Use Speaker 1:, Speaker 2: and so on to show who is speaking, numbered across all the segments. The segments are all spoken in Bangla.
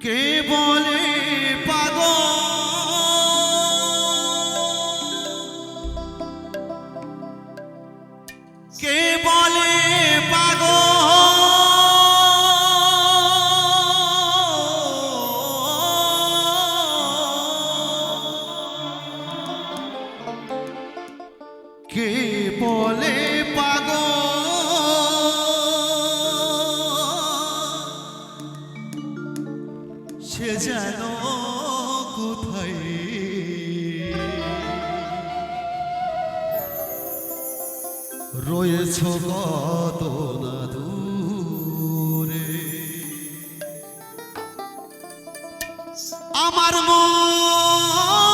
Speaker 1: কে বলে রয়েছ কত না দূরে। আমার মন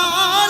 Speaker 1: আমার